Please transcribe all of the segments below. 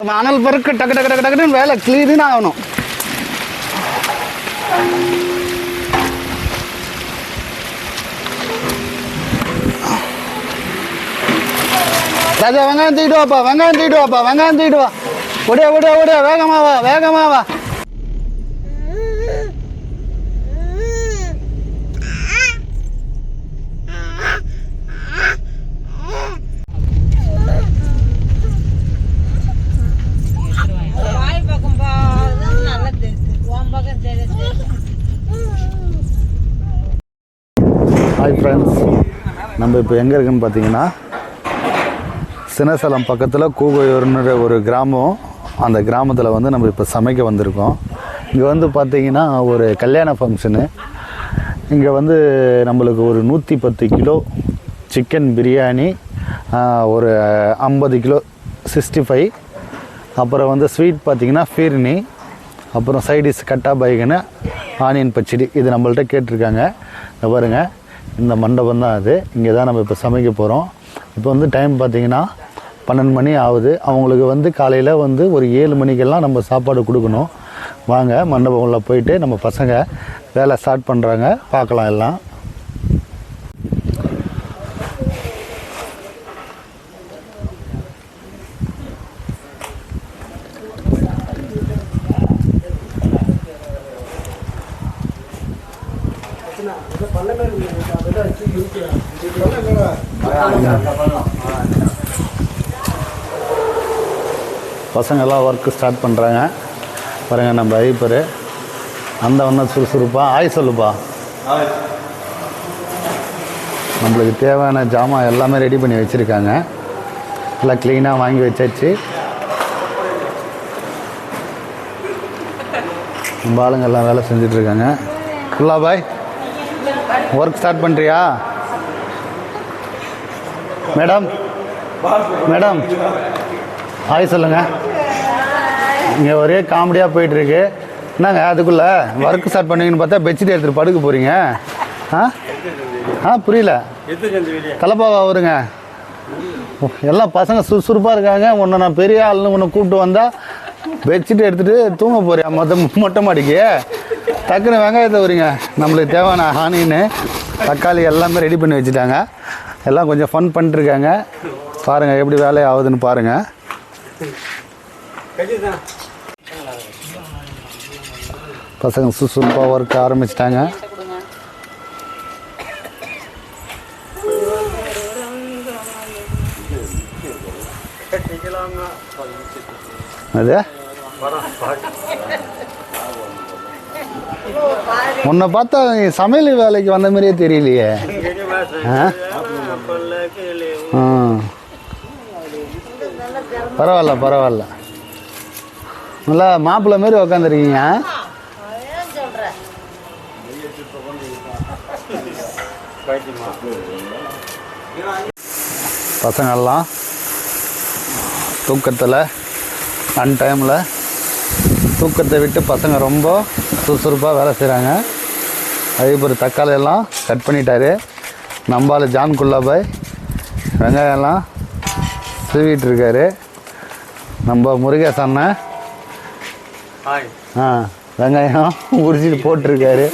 அனல் பருக்கு டக்கு டக்கு டக்கு டக்குன்னு வேலை கிளீன் ஆகணும். ராஜா வெங்காயம் தூக்கிட்டு வாப்பா வெங்காயம் தூக்கிட்டு வாப்பா வெங்காயம் தூக்கிட்டு வா. ஒடியா ஒடியா ஓடியா வேகமாவா வேகமாவா வேகமா வா வாய் பக்கம் போறது நல்லா தெரியுது உன் பக்கம் தெரியுது ஹாய் ஃப்ரெண்ட்ஸ் நம்ம இப்போ எங்கே இருக்குன்னு பார்த்தீங்கன்னா சினசலம் பக்கத்தில் கூகையூர்னு ஒரு கிராமம். அந்த கிராமத்தில் வந்து நம்ம இப்போ சமைக்க வந்திருக்கோம். இங்கே வந்து பார்த்தீங்கன்னா ஒரு கல்யாண ஃபங்க்ஷனு இங்கே வந்து நம்மளுக்கு ஒரு நூற்றி பத்து கிலோ சிக்கன் பிரியாணி ஒரு ஐம்பது கிலோ சிக்ஸ்டி ஃபைவ் அப்புறம் வந்து ஸ்வீட் பார்த்திங்கன்னா ஃபீர்னி அப்புறம் சைடிஷ் கட்டா பைகனு ஆனியன் பச்சடி. இது நம்மள்ட்ட கேட்டிருக்காங்க. பாருங்கள் இந்த மண்டபம் தான் அது. இங்கே தான் நம்ம இப்போ சமைக்க போகிறோம். இப்போ வந்து டைம் பார்த்திங்கன்னா பன்னெண்டு மணி ஆகுது. அவங்களுக்கு வந்து காலையில் வந்து ஒரு ஏழு மணிக்கெல்லாம் நம்ம சாப்பாடு கொடுக்கணும். வாங்க மண்டபம் உள்ள போயிட்டு நம்ம பசங்க வேலை ஸ்டார்ட் பண்ணுறாங்க பார்க்கலாம் எல்லாம். பசங்கள்லாம் ஒர்க்கு ஸ்டார்ட் பண்ணுறாங்க பாருங்கள் நம்ம ஐப்பர் அந்த ஒன்றும் சுறுசுறுப்பா. ஆய் சொல்லுப்பா. நம்மளுக்கு தேவையான ஜாமான் எல்லாமே ரெடி பண்ணி வச்சுருக்காங்க. எல்லாம் க்ளீனாக வாங்கி வச்சாச்சு. நம்ம ஆளுங்கள்லாம் வேலை செஞ்சிட்ருக்காங்க ஃபுல்லா பாய் ஒர்க் ஸ்டார்ட் பண்ணுறியா மேடம் மேடம் ஹாய் சொல்லுங்க. இங்கே ஒரே காமெடியாக போயிட்டுருக்கு. என்னங்க அதுக்குள்ளே ஒர்க் ஸ்டார்ட் பண்ணீங்கன்னு பார்த்தா பெட்ஷீட் எடுத்துகிட்டு படுக்க போகிறீங்க ஆ? ஆ புரியல. தலைப்பாவா வருங்க எல்லாம் பசங்க சுறுசுறுப்பாக இருக்காங்க. உன்னை நான் பெரிய ஆள்னு உன்னை கூப்பிட்டு வந்தால் பெட்ஷீட் எடுத்துகிட்டு தூங்க போறியா? மொத்த மொட்டை மாடிக்கு. டக்குன்னு வெங்காயத்தை வரீங்க நம்மளுக்கு தேவையான ஹானின்னு தக்காளி எல்லாமே ரெடி பண்ணி வச்சுட்டாங்க. எல்லாம் கொஞ்சம் ஃபன் பண்ணிட்டுருக்காங்க. பாருங்கள் எப்படி வேலை ஆகுதுன்னு பாருங்கள் பசங்க சுறுசுறுப்பாக ஒர்க் ஆரம்பிச்சிட்டாங்க. அது? உன்னை பார்த்தா சமையல் வேலைக்கு வந்த மாதிரியே தெரியலையே. ஆ? ஆ. பரவாயில்ல பரவாயில்ல நல்லா மாப்பிள்ளை மாரி உக்காந்துருக்கீங்க பசங்கள்லாம் தூக்கத்தில் அன் டைமில் தூக்கத்தை விட்டு பசங்க ரொம்ப சுறுசுறுப்பாக வேலை செய்கிறாங்க அதே போல் தக்காளி எல்லாம் கட் பண்ணிட்டாரு. நம்பால் ஜான் குல்லாபாய் வெங்காயம்லாம் சீவிட்டு இருக்காரு நம்ம முருகேசன் அண்ணன் ஆ வெங்காயம் உரிச்சிட்டு போட்டிருக்காரு.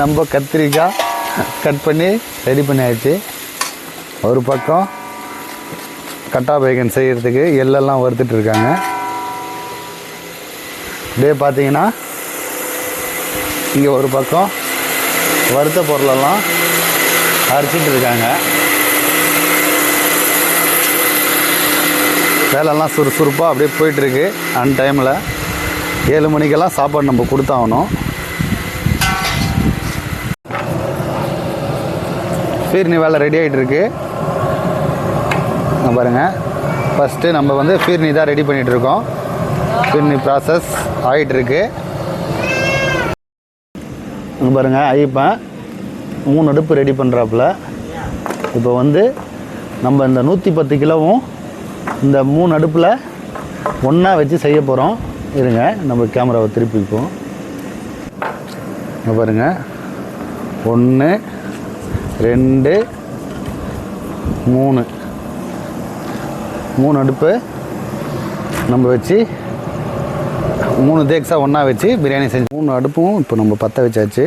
நம்ம கத்திரிக்காய் கட் பண்ணி ரெடி பண்ணியாச்சு. ஒரு பக்கம் கட்டா பேகன் செய்கிறதுக்கு எள்ளெல்லாம் வறுத்துட்டு இருக்காங்க. அப்படியே பார்த்தீங்கன்னா இங்கே ஒரு பக்கம் வறுத்த பொருளெல்லாம் அரைச்சிட்டு இருக்காங்க. வேலைலாம் சுறுசுறுப்பாக அப்படியே போயிட்டுருக்கு. அன் டைமில் ஏழு மணிக்கெல்லாம் சாப்பாடு நம்ம கொடுத்தாகணும். ஃபீர்னி வேலை ரெடி ஆகிட்டுருக்கு இருக்கு பாருங்கள் ஃபஸ்ட்டு நம்ம வந்து ஃபீர்னி தான் ரெடி பண்ணிகிட்டு இருக்கோம் ஃபீர்னி ப்ராசஸ் ஆகிட்டுருக்கு பாருங்கள் இங்க மூணு அடுப்பு ரெடி பண்ணுறாப்புல இப்போ வந்து நம்ம இந்த நூற்றி பத்து கிலோவும் இந்த மூணு அடுப்பில் ஒன்றா வச்சு செய்ய போகிறோம் இருங்க நம்ம கேமராவை திருப்பிப்போம் இங்க பாருங்க. ஒன்று ரெண்டு மூணு. மூணு அடுப்பு நம்ம வச்சு மூணு தேக்ஸாக ஒன்றா வச்சு பிரியாணி செஞ்சு மூணு அடுப்பும் இப்போ நம்ம பற்ற வச்சாச்சு.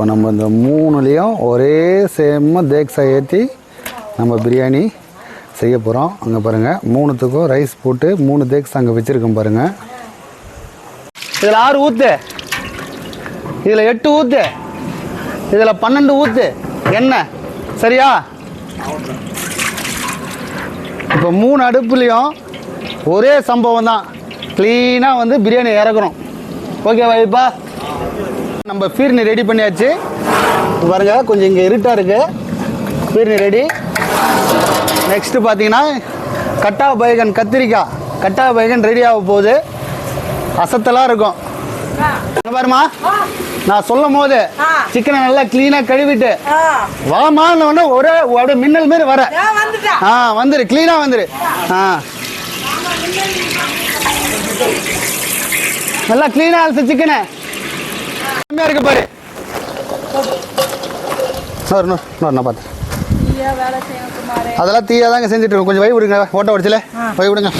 இப்போ நம்ம இந்த மூணுலேயும் ஒரே சேமாக தேக்ஸா ஏற்றி நம்ம பிரியாணி செய்ய போகிறோம் அங்கே பாருங்கள் மூணுத்துக்கும் ரைஸ் போட்டு மூணு தேக்ஸ் அங்கே வச்சுருக்கோம் பாருங்கள் இதில் ஆறு ஊற்று இதில் எட்டு ஊற்று இதில் பன்னெண்டு ஊற்று எண்ணெய் சரியா? இப்போ மூணு அடுப்புலேயும் ஒரே சம்பவம் தான். க்ளீனாக வந்து பிரியாணி இறக்குறோம் ஓகேவா இப்போ நம்ம ஃபீர்னி ரெடி பண்ணியாச்சு. பாருங்க கொஞ்சம் இங்கே இருட்டாக இருக்குது ஃபீர்னி ரெடி. நெக்ஸ்ட்டு பார்த்தீங்கன்னா கட்டா பைகன் கத்திரிக்காய். கட்டா பைகன் ரெடி ஆக போகுது. அசத்தலாக இருக்கும். பாருமா நான் சொல்லும் போது. சிக்கனை நல்லா க்ளீனாக கழுவிட்டு வாமான்னு ஒரே அப்படியே மின்னல் மாரி வர. ஆ வந்துரு க்ளீனாக வந்துரு. ஆ. நல்லா க்ளீனாக அலசு சிக்கனு கம்மியாக இருக்கு பாரு. சார் இன்னும் இன்னும் அதெல்லாம் தீயாக தாங்க செஞ்சுட்டு இருக்கோம். கொஞ்சம் வை விடுங்க ஓட்ட உடச்சில வை விடுங்க.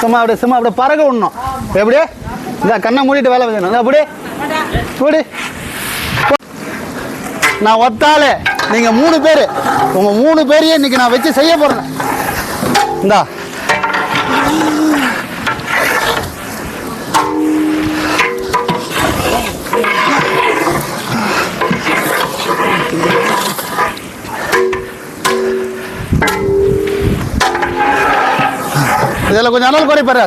சும்மா அப்படியே சும்மா அப்படியே பறக்க விடணும். எப்படி இந்த கண்ணை மூடிட்டு வேலை செய்யணும் அப்படி இப்படி நான் ஒத்தாலே. நீங்க மூணு பேர் உங்க மூணு பேரையும் இன்னைக்கு நான் வச்சு செய்ய போறேன். இந்தா. இதில் கொஞ்சம் அனல் குறைப்பாரு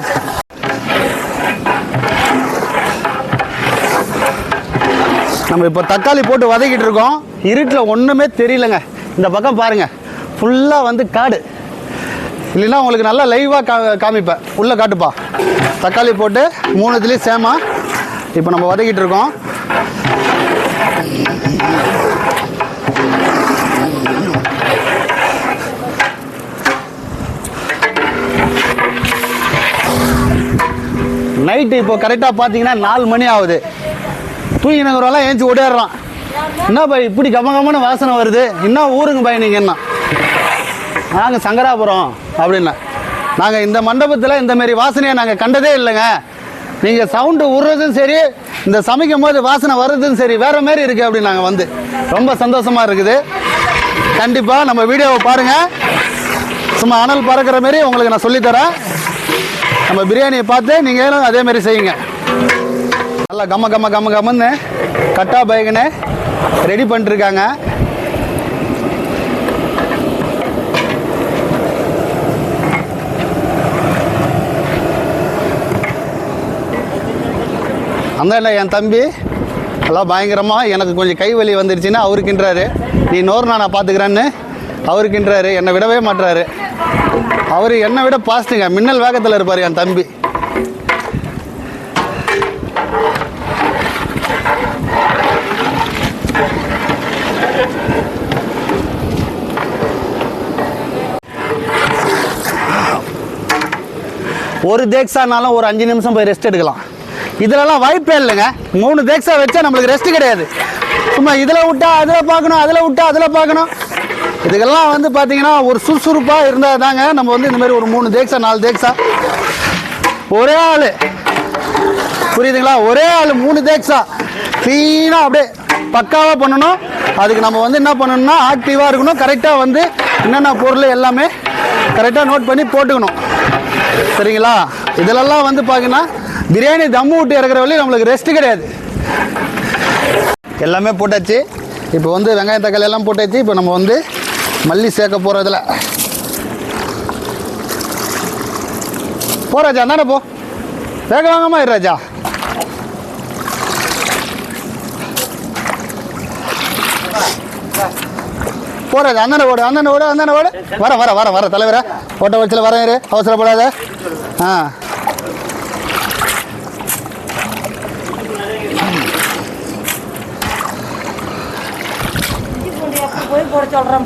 நம்ம இப்போ தக்காளி போட்டு வதக்கிட்டு இருக்கோம். இருட்டில் ஒன்றுமே தெரியலங்க. இந்த பக்கம் பாருங்கள் ஃபுல்லாக வந்து காடு. இல்லைன்னா உங்களுக்கு நல்லா லைவாக கா காமிப்பேன். உள்ளே காட்டுப்பா. தக்காளி போட்டு மூணுத்துலேயும் சேமா. இப்போ நம்ம வதக்கிட்டு இருக்கோம். நைட்டு இப்போ கரெக்டாக பார்த்தீங்கன்னா நாலு மணி ஆகுது. தூங்கி நகரெல்லாம் ஏஞ்சி ஓடிடுறான் என்ன பாய் இப்படி கம கமன்னு வாசனை வருது? இன்னும் ஊருங்க பாய் நீங்கள் என்ன? நாங்கள் சங்கராபுரம் அப்படின்னா. நாங்கள் இந்த மண்டபத்தில் இந்தமாரி வாசனையை நாங்கள் கண்டதே இல்லைங்க. நீங்கள் சவுண்டு விடுறதும் சரி இந்த சமைக்கும் போது வாசனை வர்றதும் சரி வேற மாதிரி இருக்குது அப்படின்னு நாங்கள் வந்து. ரொம்ப சந்தோஷமாக இருக்குது. கண்டிப்பாக நம்ம வீடியோவை பாருங்கள் சும்மா அனல் பறக்கிற மாதிரி உங்களுக்கு நான் சொல்லித்தரேன். நம்ம பிரியாணியை பார்த்து நீங்களும் அதே மாதிரி செய்யுங்க. நல்லா கம்ம கம்ம கம்ம கம்மன்னு கட்டா பைகனை ரெடி பண்ணிருக்காங்க. அந்த இல்லை என் தம்பி எல்லாம் பயங்கரமாக எனக்கு கொஞ்சம் கை வலி வந்துருச்சுன்னு அவருக்கின்றாரு. நீ நோர் நான் பார்த்துக்கிறேன்னு அவருக்கின்றாரு. என்னை விடவே மாட்டுறாரு அவர் என்னை விட பாஸ்ட்டுங்க மின்னல் வேகத்தில் இருப்பார் என் தம்பி. ஒரு தேக்ஸானாலும் ஒரு அஞ்சு நிமிஷம் போய் ரெஸ்ட் எடுக்கலாம். இதுலலாம் வாய்ப்பே இல்லைங்க. மூணு தேக்ஸா வச்சா நம்மளுக்கு ரெஸ்ட் கிடையாது. சும்மா இதில் விட்டா அதில் பார்க்கணும் அதில் விட்டா அதில் பார்க்கணும். இதுக்கெல்லாம் வந்து பார்த்தீங்கன்னா ஒரு சுறுசுறுப்பாக இருந்தால் தாங்க நம்ம வந்து இந்த மாதிரி ஒரு மூணு தேக்ஸா நாலு தேக்ஸா. ஒரே ஆள். புரியுதுங்களா? ஒரே ஆள் மூணு தேக்ஸா. க்ளீனாக அப்படியே பக்காவாக பண்ணணும். அதுக்கு நம்ம வந்து என்ன பண்ணணும்னா ஆக்டிவாக இருக்கணும். கரெக்டாக வந்து என்னென்ன பொருள் எல்லாமே கரெக்டாக நோட் பண்ணி போட்டுக்கணும். சரிங்களா? இதிலெல்லாம் வந்து பார்த்தீங்கன்னா பிரியாணி தம்மு விட்டு இறக்குற வழி நம்மளுக்கு ரெஸ்ட் கிடையாது. எல்லாமே போட்டாச்சு. இப்போ வந்து வெங்காயம் தக்காளி எல்லாம் போட்டாச்சு. இப்போ நம்ம வந்து மல்லி சேர்க்க போகிறதுல போ தானே போ. வேக வாங்கம்மா இரு ராஜா போ ராஜா அண்ணனை ஓடு அண்ணனை ஓடு அண்ணனை ஓடு. வர வர வர வர தலைவரே. ஓட்ட வச்சில் வரேன் இரு அவசரப்படாத ஆ.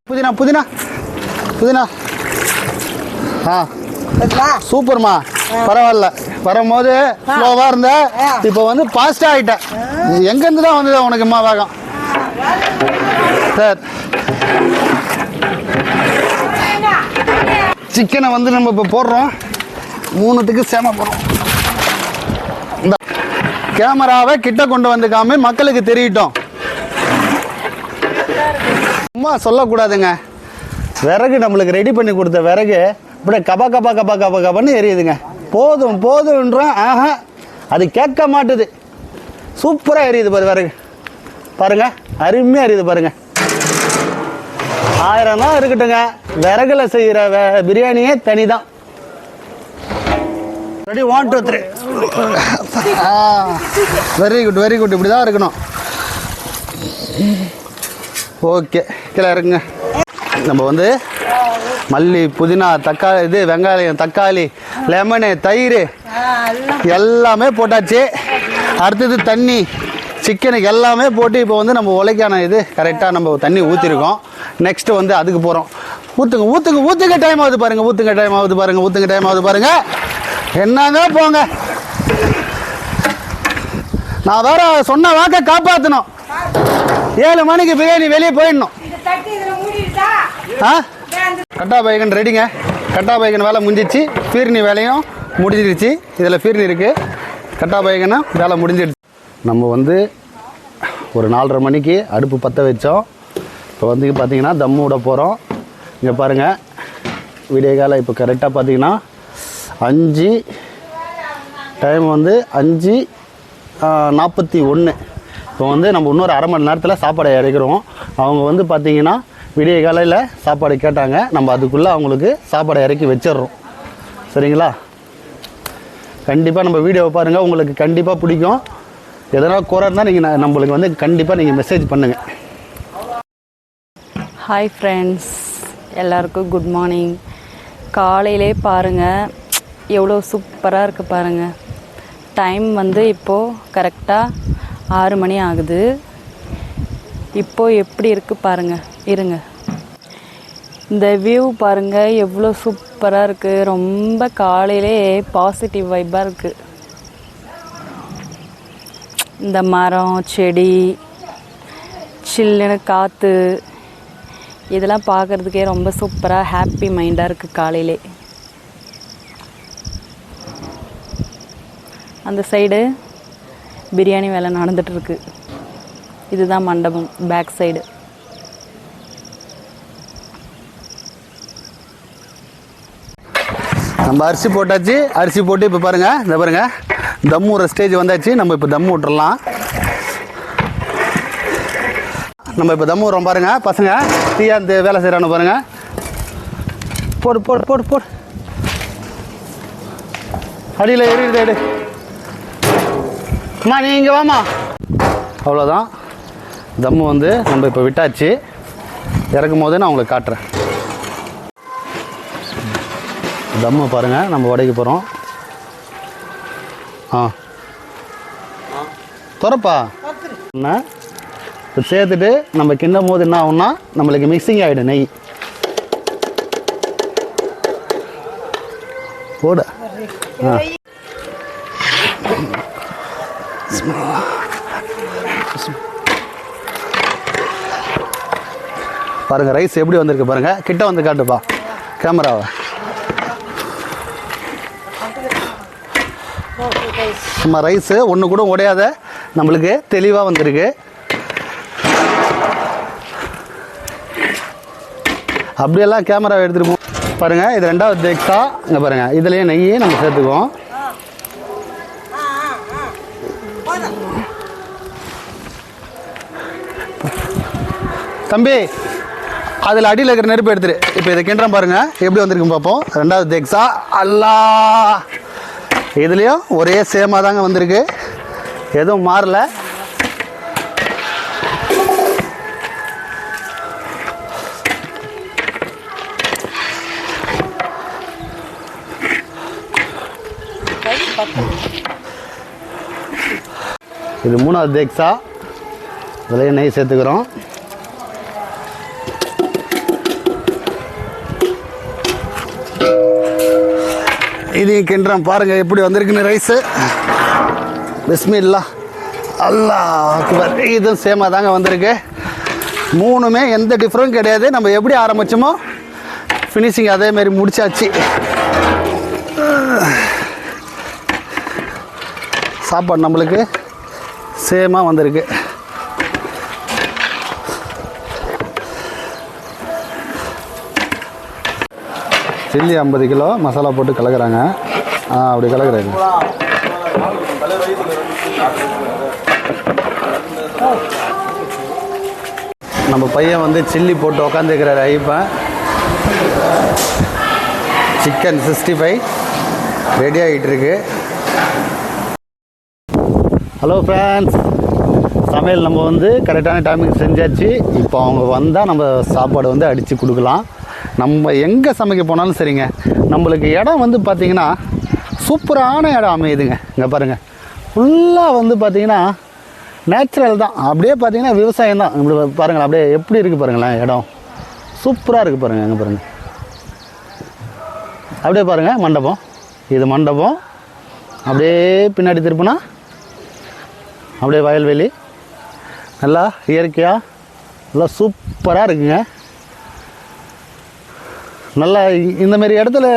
புதினா புதினா புதினா. ஆ. சூப்பர்மா. பரவாயில்ல. வரும்போது ஸ்லோவாக இருந்த இப்போ வந்து ஃபாஸ்ட்டாக ஆகிட்டேன் எங்கேருந்து தான் வந்தது உனக்குமா வேகம்? சார். சிக்கனை வந்து நம்ம இப்போ போடுறோம். மூணுத்துக்கு சேம போடுறோம். இந்த கேமராவை கிட்ட கொண்டு வந்துக்காம மக்களுக்கு தெரியட்டும் சும்மா சொல்லக்கூடாதுங்க. விறகு நம்மளுக்கு ரெடி பண்ணி கொடுத்த விறகு இப்படியே கபா கபா கபா கபா கபான்னு எரியுதுங்க. போதும் போதுன்றோம் ஆஹா அது கேட்க மாட்டுது. சூப்பராக எரியுது பாரு விறகு. பாருங்க அருமையாக எரியுது பாருங்கள் ஆயிரம் தான் இருக்கட்டுங்க. விறகுல செய்கிற வே- பிரியாணியே தனி தான் ready one two three very good very good இப்படி தான் இருக்கணும். ஓகே கீழே இருக்குங்க நம்ம வந்து மல்லி புதினா தக்காளி இது வெங்காயம் தக்காளி லெமனு தயிர் எல்லாமே போட்டாச்சு. அடுத்தது தண்ணி. சிக்கனுக்கு எல்லாமே போட்டு இப்போ வந்து நம்ம உலைக்கான இது கரெக்டாக நம்ம தண்ணி ஊற்றிருக்கோம் நெக்ஸ்ட்டு வந்து அதுக்கு போகிறோம் ஊற்றுங்க ஊற்றுங்க ஊற்றுங்க டைம் ஆகுது பாருங்கள் ஊற்றுங்க டைம் ஆகுது பாருங்கள் ஊற்றுங்க டைம் ஆகுது பாருங்கள் என்னங்க போங்க? நான் வேற சொன்ன வாக்கை காப்பாற்றணும் ஏழு மணிக்கு பிரியாணி வெளியே போயிடணும். ஆ? கட்டா பைகன் ரெடிங்க கட்டா பைகன் வேலை முடிஞ்சிச்சு. ஃபீர்னி வேலையும் முடிஞ்சிருச்சு. இதில் ஃபீர்னி இருக்குது கட்டா பைகனா வேலை முடிஞ்சிருச்சு நம்ம வந்து ஒரு நாலரை மணிக்கு அடுப்பு பற்ற வச்சோம். இப்போ வந்து பார்த்திங்கன்னா தம்மு விட போகிறோம் இங்கே பாருங்கள் விடிய காலம் இப்போ கரெக்டாக பார்த்தீங்கன்னா அஞ்சு டைம் வந்து அஞ்சு நாற்பத்தி ஒன்று இப்போ வந்து நம்ம இன்னொரு அரை மணி நேரத்தில் சாப்பாடை இறக்கிறோம் அவங்க வந்து பார்த்தீங்கன்னா விடிய காலையில் சாப்பாடு கேட்டாங்க. நம்ம அதுக்குள்ளே அவங்களுக்கு சாப்பாடை இறக்கி வச்சிடுறோம். சரிங்களா? கண்டிப்பாக நம்ம வீடியோவை பாருங்கள் உங்களுக்கு கண்டிப்பாக பிடிக்கும். எதனா குறை இருந்தால் நீங்கள் நம்மளுக்கு வந்து கண்டிப்பாக நீங்கள் மெசேஜ் பண்ணுங்கள் ஹாய் ஃப்ரெண்ட்ஸ் எல்லாருக்கும் குட் மார்னிங் காலையிலே பாருங்கள் எவ்வளோ சூப்பராக இருக்குது பாருங்கள் டைம் வந்து இப்போது கரெக்டாக ஆறு மணி ஆகுது. இப்போது எப்படி இருக்குது பாருங்கள் இருங்க. இந்த வியூ பாருங்கள் எவ்வளோ சூப்பராக இருக்குது ரொம்ப காலையிலே பாசிட்டிவ் வைப்பாக இருக்குது இந்த மரம் செடி சில்லுன்னு காற்று இதெல்லாம் பார்க்குறதுக்கே ரொம்ப சூப்பராக ஹாப்பி மைண்டாக இருக்குது காலையிலே. அந்த சைடு பிரியாணி வேலை நடந்துகிட்ருக்கு இதுதான் மண்டபம் பேக் சைடு நம்ம அரிசி போட்டாச்சு. அரிசி போட்டு இப்போ பாருங்கள் இந்த பாருங்கள் தம் ஒரு ஸ்டேஜ் வந்தாச்சு. நம்ம இப்போ தம் விட்டுறலாம் நம்ம இப்போ தம்மு விடுறோம் பாருங்க. பசங்க தீயா இந்த வேலை செய்கிறானு பாருங்க. போடு போடு போடு போடு. அடியில் எரியுது எடு. அம்மா நீ இங்கே வாமா அவ்வளோதான் தம்மு வந்து நம்ம இப்போ விட்டாச்சு. இறக்கும் போது நான் உங்களுக்கு காட்டுறேன். தம்மு பாருங்கள் நம்ம உடைக்க போகிறோம் ஆ. துறப்பா. என்ன? இப்போ சேர்த்துட்டு நம்ம கிண்டும் போது என்ன ஆகும்னா நம்மளுக்கு மிக்சிங் ஆகிடும் நெய். போடு. ஆ. பாருங்க ரைஸ் எப்படி வந்திருக்கு பாருங்க. கிட்ட வந்து காட்டுப்பா. கேமராவை நம்ம ரைஸு ஒன்று கூட உடையாத. நம்மளுக்கு தெளிவாக வந்திருக்கு. அப்படியெல்லாம் கேமராவை எடுத்துருப்போம் பாருங்கள் இது ரெண்டாவது தேக்ஸா இங்கே பாருங்கள் இதுலேயே நெய் நம்ம சேர்த்துக்குவோம். தம்பி அதில் அடியில் இருக்கிற நெருப்பு எடுத்துரு. இப்போ இதை கிண்டுறோம் பாருங்க. எப்படி வந்திருக்கும் பார்ப்போம் ரெண்டாவது தேக்ஸா. அல்லா! இதுலேயும் ஒரே சேமாக தாங்க வந்திருக்கு. எதுவும் மாறல. இது மூணாவது தேக்ஸா. இதுலேயும் நெய் சேர்த்துக்கிறோம். இதையும் கிண்டுறான். பாருங்கள் எப்படி வந்திருக்குன்னு ரைஸு பிஸ்மில்லா அல்லாஹ் இதுவும் சேமாக தாங்க வந்திருக்கு. மூணுமே எந்த டிஃப்ரெண்ட் கிடையாது. நம்ம எப்படி ஆரம்பிச்சோமோ ஃபினிஷிங் அதே மாதிரி முடிச்சாச்சு. சாப்பாடு நம்மளுக்கு சேமாக வந்திருக்கு. சில்லி ஐம்பது கிலோ மசாலா போட்டு கலக்குறாங்க. ஆ அப்படி கலக்குறாங்க நம்ம பையன் வந்து சில்லி போட்டு உக்காந்துக்கிறாரு ஐப்பன் சிக்கன் சிக்ஸ்டி ஃபைவ் ரெடி ஆகிட்டு இருக்கு ஹலோ ஃப்ரெண்ட்ஸ் சமையல் நம்ம வந்து கரெக்டான டைமுக்கு செஞ்சாச்சு. இப்போ அவங்க வந்தால் நம்ம சாப்பாடு வந்து அடித்து கொடுக்கலாம். நம்ம எங்கே சமைக்க போனாலும் சரிங்க. நம்மளுக்கு இடம் வந்து பார்த்திங்கன்னா சூப்பரான இடம் அமையுதுங்க. இங்கே பாருங்கள் ஃபுல்லாக வந்து பார்த்திங்கன்னா நேச்சுரல் தான். அப்படியே பார்த்தீங்கன்னா விவசாயம் தான். இப்படி பாருங்களேன் அப்படியே எப்படி இருக்குது பாருங்களேன் இடம். சூப்பராக இருக்குது பாருங்கள் அங்கே பாருங்கள் அப்படியே பாருங்கள் மண்டபம். இது மண்டபம். அப்படியே பின்னாடி திருப்பினா? அப்படியே வயல்வெளி. நல்லா இயற்கையாக நல்லா சூப்பராக இருக்குங்க. நல்லா இந்தமாரி இந்த இடத்துல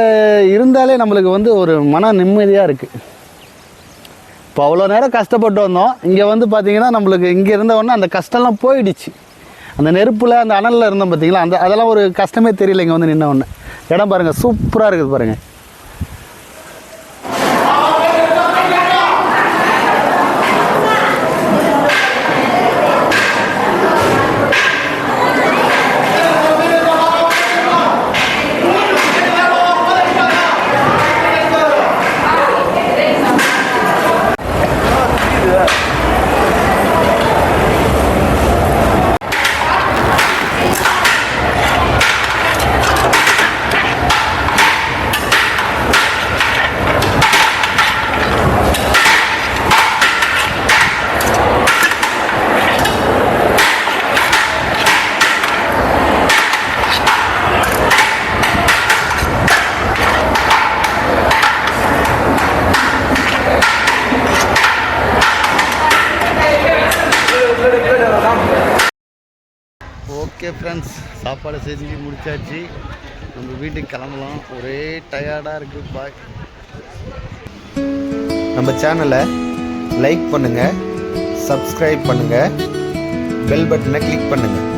இருந்தாலே நம்மளுக்கு வந்து ஒரு மன நிம்மதியாக இருக்குது இப்போ அவ்வளோ நேரம் கஷ்டப்பட்டு வந்தோம். இங்கே வந்து பார்த்திங்கன்னா நம்மளுக்கு இங்கே இருந்த உடனே அந்த கஷ்டம்லாம் போயிடுச்சு. அந்த நெருப்பில் அந்த அனலில் இருந்தோம் பார்த்தீங்களா அந்த அதெல்லாம் ஒரு கஷ்டமே தெரியல இங்கே வந்து நின்ன உடனே. இடம் பாருங்கள் சூப்பராக இருக்குது பாருங்கள் ஓகே ஃப்ரெண்ட்ஸ் சாப்பாடு செஞ்சு முடிச்சாச்சு. நம்ம வீட்டுக்கு கிளம்பலாம். ஒரே டயர்டாக இருக்குது பாய் நம்ம சேனலை லைக் பண்ணுங்கள் சப்ஸ்கிரைப் பண்ணுங்கள் பெல் பட்டனை கிளிக் பண்ணுங்கள்